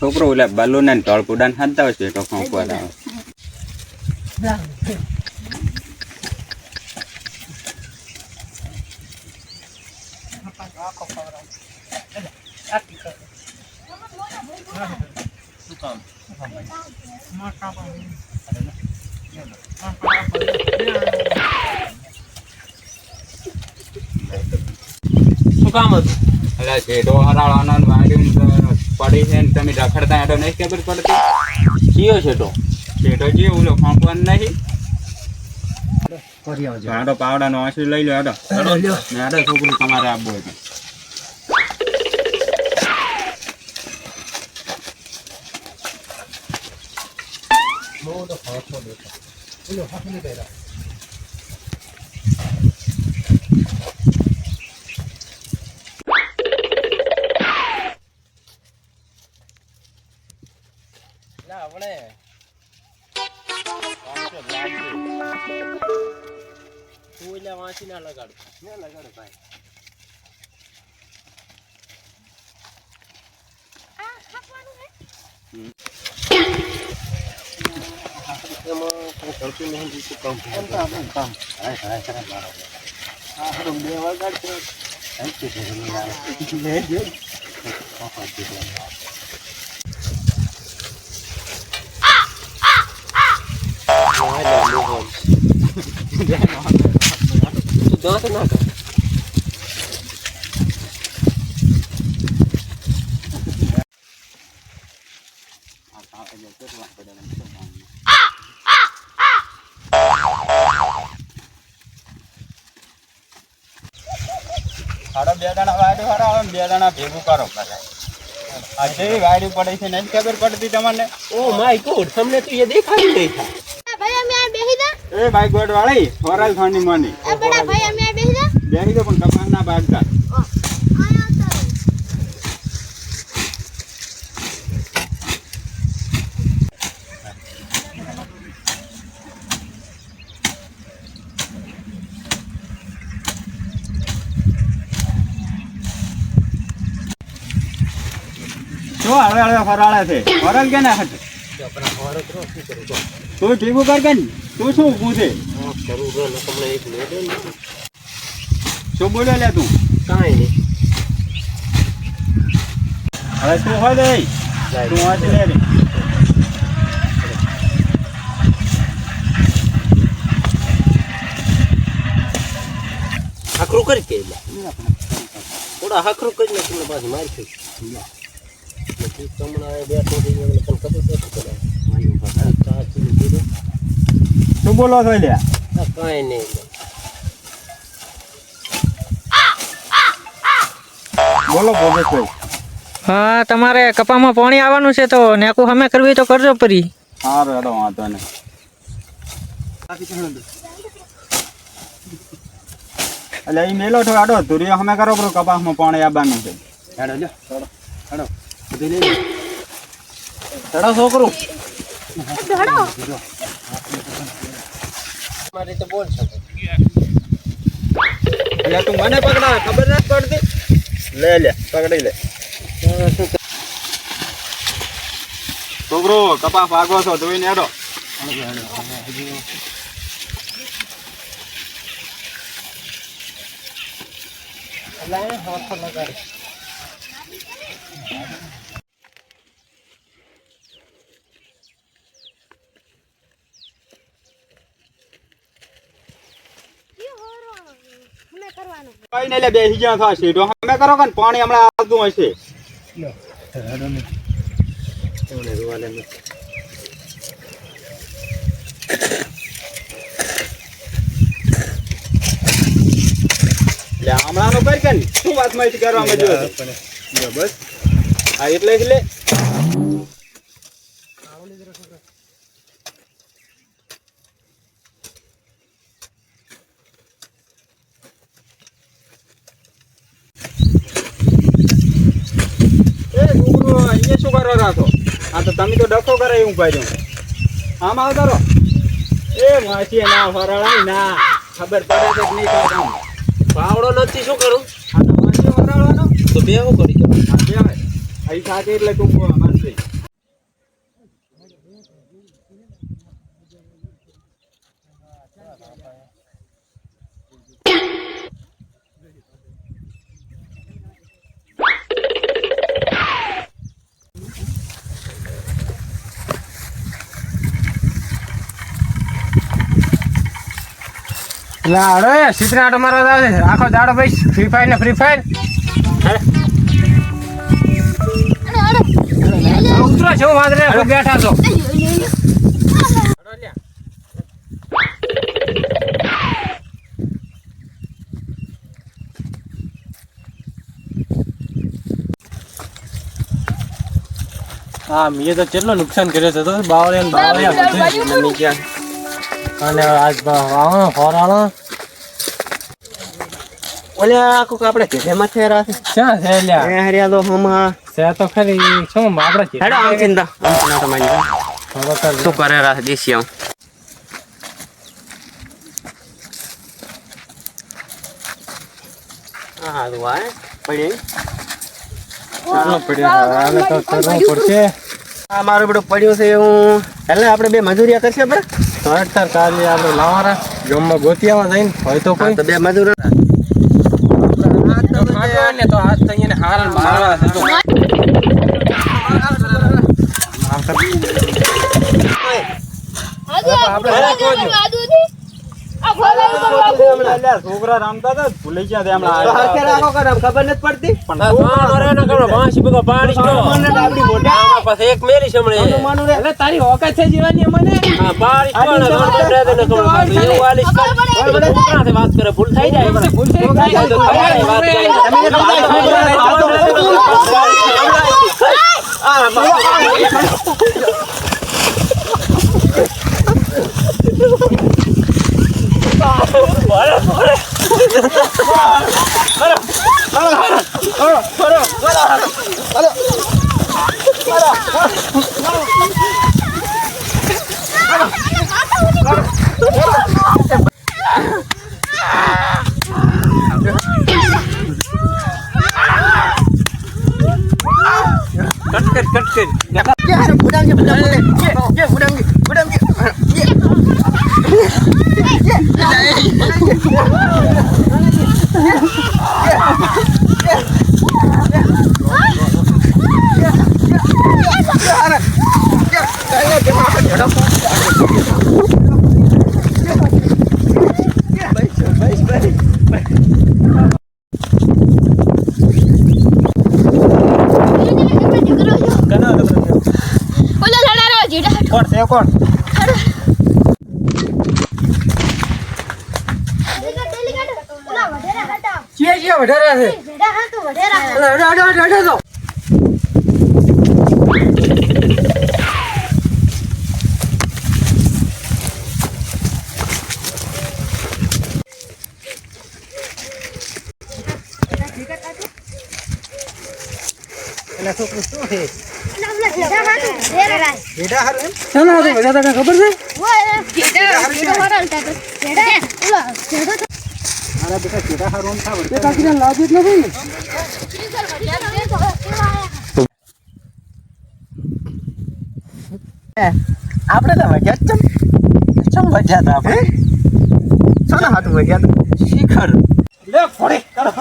છોકરો ઓલા બાલુના ને તળપુડાને ખાતા હોય છે તો ઉપર આવે શું કામ હતું? એટલે છે હરાળવાનો ને વાડીમાં પડી છે ને તમે રખડતા એટો નહીં ખબર પડતી? કયો છે તો? શેઢો જે ઓલો ખોંકવાનું નહીં? હાડો પાવડાનો આંસુ લઈ લો હેડો ને હેડો છોકરું તમારે આપવું. તું એટલે વાંચી ના લગાડ. ના લગાડ ભાઈ. એમાં કઈ દાંત ના કર. હાડો બે દાણા વાયડું હરાવો બે દાણા ભેગું કરો બધા. આ જેવી વાયડી પડે છે નહીં ખબર પડતી તમને? ઓ માય ગોડ તમને તો એ દેખાય નહીં થાય. ભાઈ અમે બેહી દા એ બાઈક ગોડ વાળી થોરાલ થોની મોની આ બડા ભાઈ અમે આ બેહી દા બેસી દો પણ કપાસ ના ભાગતા. જો હવે હવે ફરાળે છે. ફરલ કે ના હટ? તો ભેગું કર કે તું શું ઊભું છે? શું બોલ્યો લે તું. કાંઈ નહીં. હવે તું હોય દે તું વાંચ લે રે? હકરું કરી કે થોડા હકરું કરી ને તમને પાછી મારી થઈ શું શું બોલો છો લે આ કાંઈ નહીં બોલો ભોગેશભાઈ હા તમારે કપામાં પાણી આવવાનું છે તો નેકું હમે કરવી તો કરજો પરી સારું હેડો વાંધો નહીં. એટલે એ મેલો છો આડો તુરિયો હમે કરો પડો કપાસમાં પાણી આવવાનું છે. હેડો લ્યો. હેડો હેડો. બધી લઈ હેડો છોકરું. મારી તો બોલ શકો એટલે તું મને પકડાવે ખબર નથી પડતી. લે લે પકડી લે. છોકરો કપાસ ભાગો છો જોઈને હેડો. એટલે હાથ લગાડી ઈ હોરો અમે કરવાનું કઈ નહીં લે બેસી ગયા થા સીધો. અમે કરો કે પાણી હમણાં આવતું હશે. એટલે હમણાં નું કરી કે શું વાત માહિતી કરવા માં જો બસ. હા એટલે જ લે એ છોકરો અહીંયા શું કરવા રાખો આ તો તમે તો ડખો કરે એવું પાડ્યું આમ આવતા રહો એ માસી ના ફરાળાય ના. ખબર પડે તો નહીં થાય પાવડો નથી શું કરું? આ તો માસી ફરાળવાનો તો બે હું કરી દઉં. હા બે અહીં સાથે એટલે તું લાડો એ સીતરાટો મારવા આવે આખો દાડો ભાઈ ફ્રી ફાયર ને ફ્રી ફાયર ઉતરો છો વાંદરે બેઠા છો. હા મેં તો કેટલો નુકસાન કર્યો છે તો બાવળિયા ને બાવળિયા બધું બની અને આજ વાવણો હોરાણો ઓલે આખું આપણે ઘેમાં થયા છે. ક્યાં છે લ્યા? એ હરિયા તો હમા છે તો ખરી. શું આપણે હેડો આમ ચિંતા. આમ ચિંતા તમારી શું કરે રાસ દેશી આમ? હા? હા તો આ પડી ચાલો પડ્યા છે. આને તો કરવું પડશે આ મારું બધું પડ્યું છે હું એટલે આપણે બે મજૂરિયા કરશે આપણે તો અત્યારે કાલે આપણે લાવાના ગામમાં ગોતી આવવા જઈને હોય તો કોઈ. તો બે મજૂર ને તો આજ તો અહીંયા હાર મારવા છે તો. છોકરા રમતા હતા ભૂલી ગયા હતા હમણાં હરખે રાખો કે આમ ખબર નથી પડતી એક મેરી રે એટલે તારી ઓકાત છે જીવાની મને વાત કરે ભૂલ થઈ જાય ભૂલ થઈ જાય 快点了完了完了完了完了完了完了完了完了完了完了 કોણ છે? કોણ ઓલા વઢેરા હટાવ છે છે વધારે છે હા તો અડો અડો તને ખબર છે મારા બેટા બેટા હારું થા એ કાકીને લાગુ જ નથી આપણે તો વજ્યા જ ચમ ચમ વજ્યા હતા આપણે. શાના હાથ વજ્યા હતા. શિખર. લે ફોડે કરો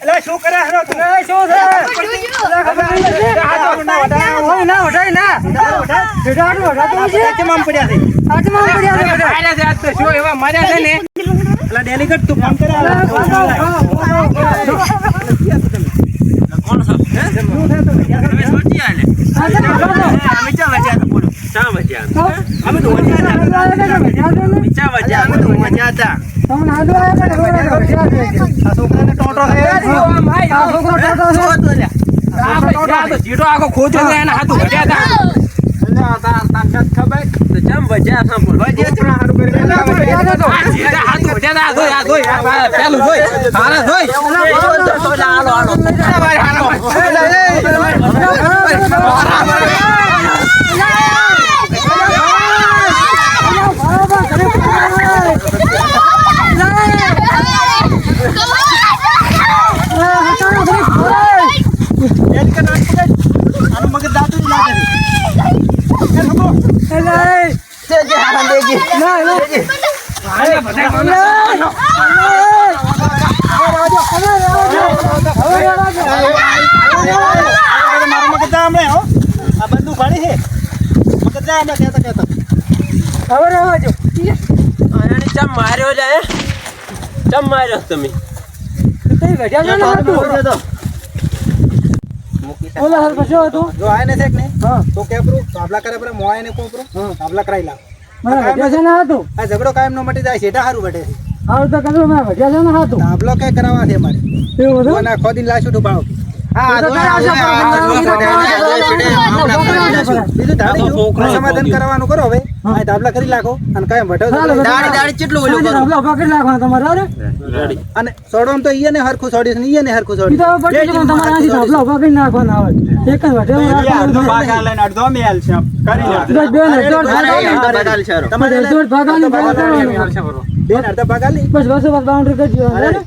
એટલે શું કરે હરો તું? શું છે? બેટા આટલું છે કેમ પડ્યા છે આટલું પડ્યા છે બેટા છે આજ તો શું એવા માર્યા છે ને એટલે ડેલિગેટ તું ફોન કરે તમને આડો આવ્યા આ છોકરાને ટોટો છે આ છોકરો ટાટો છે આપણે જીડો આખો ખોજો એના હાથું ઘટ્યા હતા. આ તાર તાર કાંઈ ખબર તો ચમ વજ્યા સાંભળ છોકરા હારું કરી જીડા હાથ વઢ્યા હતા ધોઈ આ ધોઈ પેલું ધોઈ હારા ધોઈ હાલો હાલો આનું મગજ દાતું જ લાગે છે એ લોકો મારું મગજ દા હમણાં હો આ બધું ભાડી છે મગજ દા ના ના કહેતા કહેતા હવે રહેવા જો આને ચમ માર્યો છે ચમ માર્યો તમે ને. ઓલા હાલ પછી હતું? જો આને છે કે નહીં તો કે પ્રો આપલા કરે પર મોય ને કોપરો આપલા કરાઈ લાવ. મારા છે ને હતું આ ઝઘડો કાયમ નો મટી જાય સેટા હારું બેઠે છે. હાલ તો કરું મેં વેઢ્યા છે ને હતું આપલો કે કરાવવા છે મારે? એવું હતું કોના ખોદીને લાશું ઢુબાળો હા તો કરાવશો, બીજું ધાડી ગયું. સમાધાન કરવાનું કરો હવે. ધાબલા કરી લાખો અને કઈ તમારે અને સોડવાનું તો હરખું સોડીશ ને હરખું સોડીશ. જવાનું તમારે આથી આપલા પકડી નાખવાના આવે. એક જ વેઢે અડધો ભાગ આ લઈને અડધો અમે છે કરી લો બે ને ભાગ આલી. તમારે દોઢ ભાગ આલી, ભાગ કરવાનો. બેન અડધા ભાગ આલી બસ બસો બસ બાઉન્ડ્રી કરજો બરાબર?